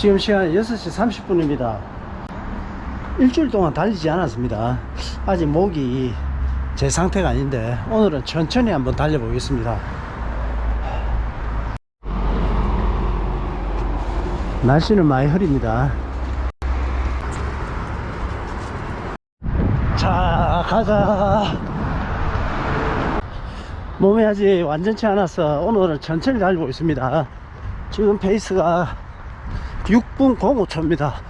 지금 시간 6시 30분입니다. 일주일 동안 달리지 않았습니다. 아직 목이 제 상태가 아닌데 오늘은 천천히 한번 달려보겠습니다. 날씨는 많이 흐립니다. 자, 가자. 몸이 아직 완전치 않아서 오늘은 천천히 달리고 있습니다. 지금 페이스가 6분 05초입니다.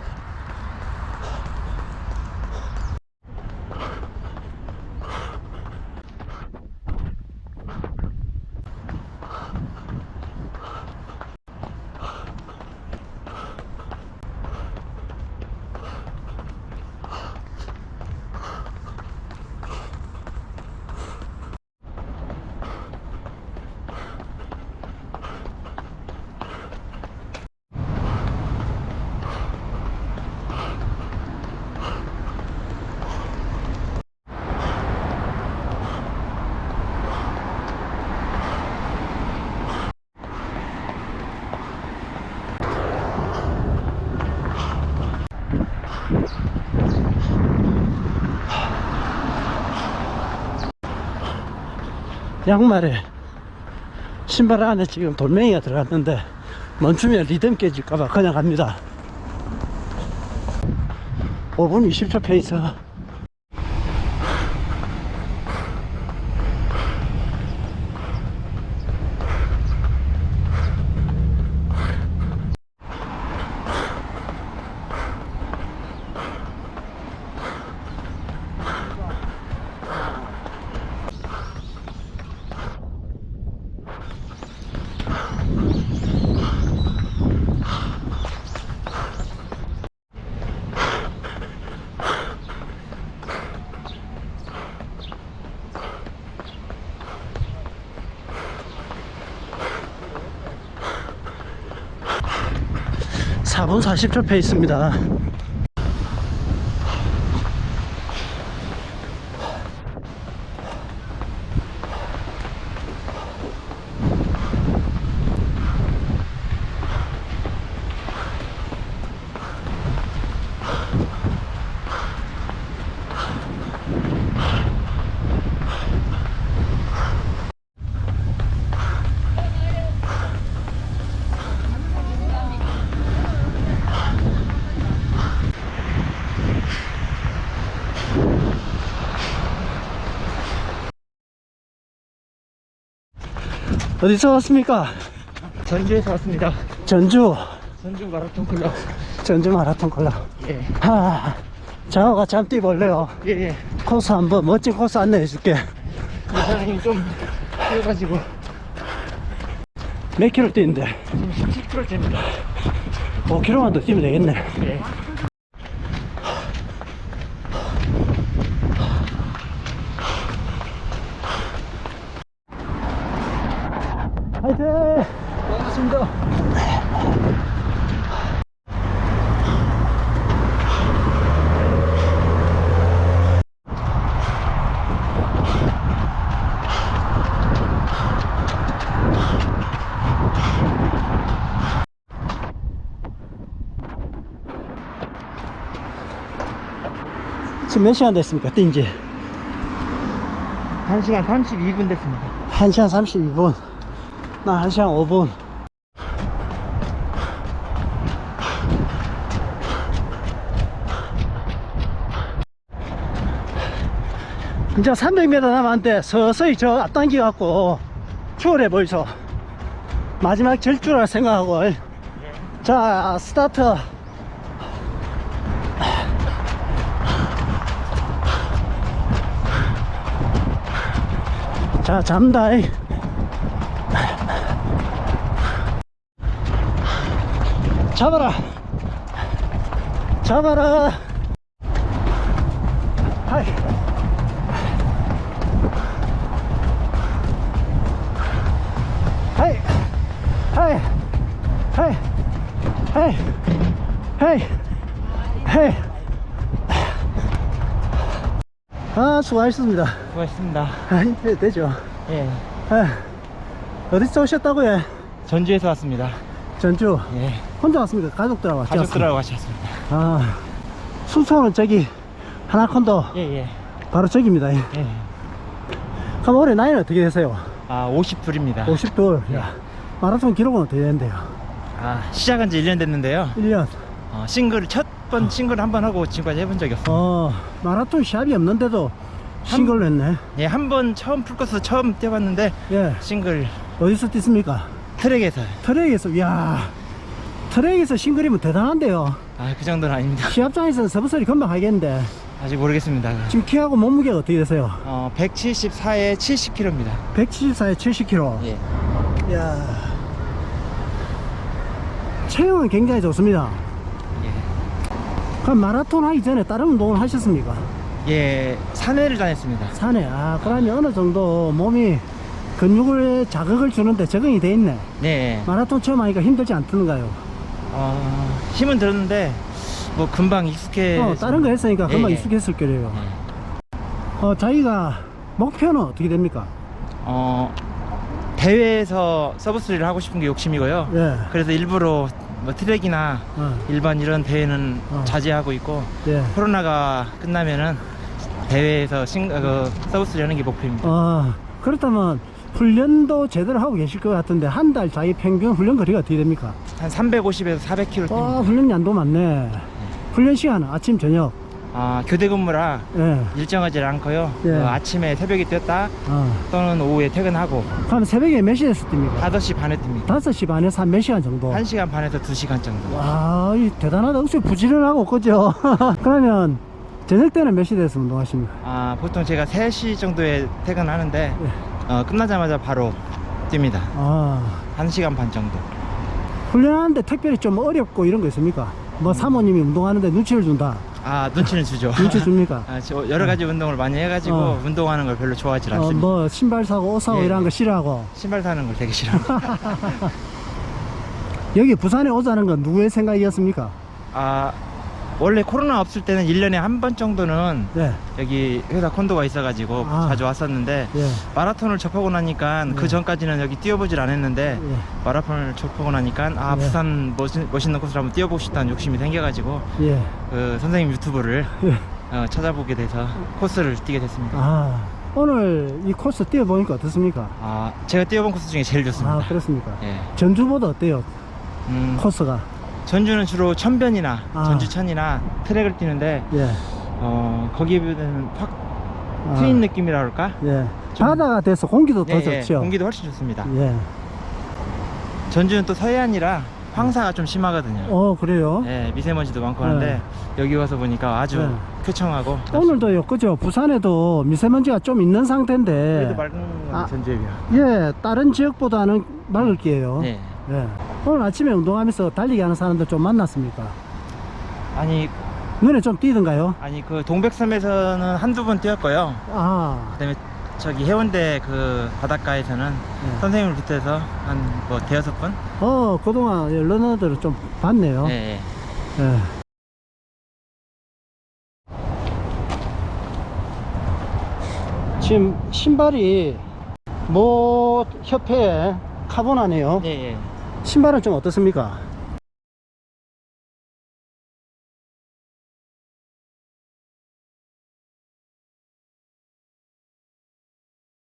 양말에 신발 안에 지금 돌멩이가 들어갔는데 멈추면 리듬 깨질까봐 그냥 갑니다. 5분 20초 페이서 4분 40초 페이스입니다. 어디서 왔습니까? 전주에서 왔습니다. 전주 전주 마라톤 클럽. 전주 마라톤 클럽 예. 하 장어가 잠 뛰볼래요 예, 예. 코스 한번 멋진 코스 안내해 줄게 이 사장님 좀 뛰어가지고 몇 킬로 뛰는데 지금 17km째입니다. 5킬로만 더 뛰면 되겠네 예. 화이팅 반갑습니다. 지금 몇 시간 됐습니까 뛴지 1시간 32분 됐습니다. 1시간 32분 나 1시간 5분. 이제 300m 남았는데 서서히 저 앞당기 갖고 추월해 보이소. 마지막 절주라 생각하고. 자 스타트. 자 잠다. 이. 잡아라. 잡아라. 하이. 하이. 하이. 하이. 하이. 하이. 하이. 아 수고하셨습니다. 수고하셨습니다. 아 힘들 되죠? 예. 아, 어디서 오셨다고요? 전주에서 왔습니다. 전주? 예. 혼자 왔습니까? 가족들하고 왔죠? 가족들하고 같이 왔습니다. 아, 숙소는 저기 하나콘도 예, 예. 바로 저기입니다. 예. 예. 그럼 올해 나이는 어떻게 되세요? 아, 50둘입니다. 50돌. 예. 야, 마라톤 기록은 어떻게 되는데요? 아, 시작한 지 1년 됐는데요. 1년. 어, 싱글, 첫 번 싱글 한 번 하고 지금까지 해본 적이 없어요. 어, 마라톤 시합이 없는데도 싱글로 했네. 예, 한 번 처음 풀코스 처음 뛰어봤는데 예. 싱글 어디서 뛰습니까? 트랙에서. 트랙에서, 야 트랙에서 싱글이면 대단한데요. 아, 그 정도는 아닙니다. 시합장에서는 서브서리 금방 하겠는데. 아직 모르겠습니다. 지금 키하고 몸무게가 어떻게 되세요? 어, 174에 70kg입니다. 174에 70kg. 예. 야 체형은 굉장히 좋습니다. 예. 그럼 마라톤 하기 전에 다른 운동을 하셨습니까? 예, 산에를 다녔습니다. 산에. 아, 그러면 어느 정도 몸이 근육을 자극을 주는데 적응이 돼 있네. 네. 마라톤 처음 하니까 힘들지 않던가요? 어, 힘은 들었는데 뭐 금방 익숙해. 어, 다른 거 했으니까 금방 예, 예. 익숙했을 거예요. 예. 어, 자기가 목표는 어떻게 됩니까? 어, 대회에서 서브스리를 하고 싶은 게 욕심이고요. 예. 그래서 일부러 뭐 트랙이나 어, 일반 이런 대회는 어. 자제하고 있고 예. 코로나가 끝나면은 대회에서 싱, 어, 그 서브스리 하는 게 목표입니다. 어, 그렇다면 훈련도 제대로 하고 계실 것 같은데 한 달 자기 평균 훈련 거리가 어떻게 됩니까? 한 350에서 400km 뜁니다. 아, 훈련 양도 많네. 훈련 시간은 아침, 저녁. 아, 교대 근무라 예. 일정하지 않고요. 예. 그 아침에 새벽에 뛰었다 어. 또는 오후에 퇴근하고 그럼 새벽에 몇 시에서 뜁니까? 5시 반에 뜁니다. 5시 반에서 한 몇 시간 정도? 1시간 반에서 2시간 정도. 와, 이 대단하다. 혹시 부지런하고, 그죠? 그러면, 저녁 때는 몇시 돼서 운동하십니까? 아, 보통 제가 3시 정도에 퇴근하는데 예. 어, 끝나자마자 바로 뜁니다. 아, 1시간 반 정도. 훈련하는데 특별히 좀 어렵고 이런 거 있습니까? 뭐 사모님이 운동하는데 눈치를 준다. 아, 눈치는 주죠. 눈치 줍니까? 아, 저 여러 가지 운동을 많이 해가지고 어. 운동하는 걸 별로 좋아하지 어, 않습니다. 뭐 신발 사고 옷 사고 예, 이런 예. 거 싫어하고. 신발 사는 걸 되게 싫어합니다. 여기 부산에 오자는 건 누구의 생각이었습니까? 아, 원래 코로나 없을 때는 1년에 한 번 정도는 네. 여기 회사 콘도가 있어가지고 아. 자주 왔었는데 예. 마라톤을 접하고 나니까 네. 그 전까지는 여기 뛰어보질 않았는데 예. 마라톤을 접하고 나니까 아 네. 부산 멋있, 멋있는 곳을 한번 뛰어보고 싶다는 욕심이 생겨가지고 예. 그 선생님 유튜브를 예. 어, 찾아보게 돼서 코스를 뛰게 됐습니다. 아, 오늘 이 코스 뛰어보니까 어떻습니까? 아 제가 뛰어본 코스 중에 제일 좋습니다. 아, 그렇습니까? 예. 전주보다 어때요? 음, 코스가? 전주는 주로 천변이나 아. 전주천이나 트랙을 뛰는데 예. 어, 거기에 비해서는 확 아, 트인 느낌이라 그럴까? 예. 좀- 바다가 돼서 공기도 더 예, 예, 좋죠. 공기도 훨씬 좋습니다. 예. 전주는 또 서해안이라 황사가 좀 심하거든요. 어, 그래요? 예, 미세먼지도 많고 하는데 여기 와서 보니까 아주 네. 쾌청하고 오늘도요, 그죠? 부산에도 미세먼지가 좀 있는 상태인데. 그래도 맑은 건 아. 전주에 비하. 예, 다른 지역보다는 맑을 게요. 네. 예. 오늘 아침에 운동하면서 달리기 하는 사람들 좀 만났습니까? 아니 눈에 좀 띄던가요? 아니 그 동백섬에서는 한두 번 뛰었고요. 아, 그다음에 저기 해운대 그 바닷가에서는 예. 선생님을 비롯해서 한 뭐 대여섯 번. 어, 그동안 러너들을 좀 봤네요. 예, 예. 예. 지금 신발이 모 협회에 카본하네요. 예, 예. 신발은 좀 어떻습니까?